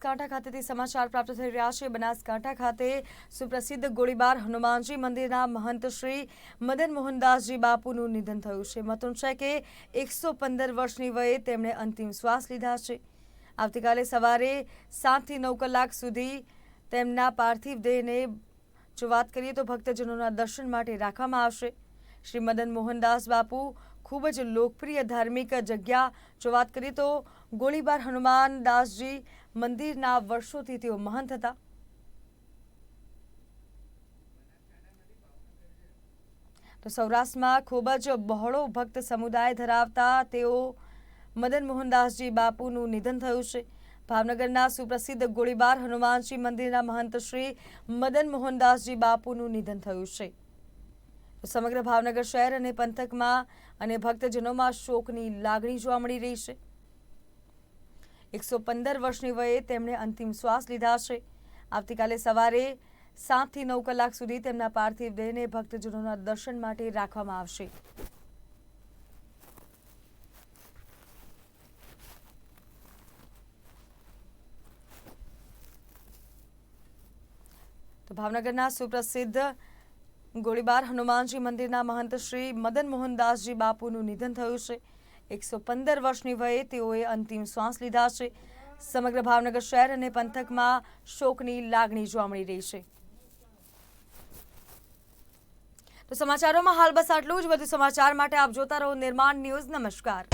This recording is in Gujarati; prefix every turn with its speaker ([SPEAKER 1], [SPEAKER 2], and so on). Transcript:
[SPEAKER 1] બનાસકાંઠા ખાતેથી સમાચાર પ્રાપ્ત થઈ રહ્યા છે. બનાસકાંઠા ખાતે સુપ્રસિદ્ધ ગોળીબાર હનુમાનજી મંદિરના મહંત શ્રી મદન મોહનદાસજી બાપુનું નિધન થયું છે. મહત્વનું છે કે એકસો પંદર વર્ષની વયે તેમણે અંતિમ શ્વાસ લીધા છે. આવતીકાલે સવારે સાતથી નવ કલાક સુધી તેમના પાર્થિવ દેહને જો વાત કરીએ તો ભક્તજનોના દર્શન માટે રાખવામાં આવશે. શ્રી મદન મોહનદાસ બાપુ ખૂબ જ લોકપ્રિય ધાર્મિક જગ્યા. જો વાત કરીએ તો ગોળીબાર હનુમાનદાસજી મંદિરના વર્ષોથી તેઓ મહંત હતા. તો સૌરાષ્ટ્રમાં ખૂબ જ બહોળો ભક્ત સમુદાય ધરાવતા તેઓ મદન મોહનદાસજી બાપુનું નિધન થયું છે. ભાવનગરના સુપ્રસિદ્ધ ગોળીબાર હનુમાનજી મંદિરના મહંત શ્રી મદન મોહનદાસજી બાપુનું નિધન થયું છે. સમગ્ર ભાવનગર શહેર અને પંથકમાં અને ભક્તજનોમાં શોકની લાગણી જોવા મળી રહી છે. એકસો પંદર વર્ષની વયે તેમણે અંતિમ શ્વાસ લીધા છે. આવતીકાલે સવારે સાતથી નવ કલાક સુધી તેમના પાર્થિવ દેહને ભક્તજનોના દર્શન માટે રાખવામાં આવશે. તો ભાવનગરના સુપ્રસિદ્ધ ગોળીબાર હનુમાનજી મંદિરના મહંત શ્રી મદન મોહનદાસજી બાપુનું નિધન થયું છે. એકસો પંદર વર્ષની વયે તેઓએ અંતિમ શ્વાસ લીધા છે. સમગ્ર ભાવનગર શહેર અને પંથકમાં શોકની લાગણી જોવા મળી રહી છે. તો સમાચારોમાં હાલ બસ આટલું જ. બધું સમાચાર માટે આપ જોતા રહો નિર્માણ ન્યૂઝ. નમસ્કાર.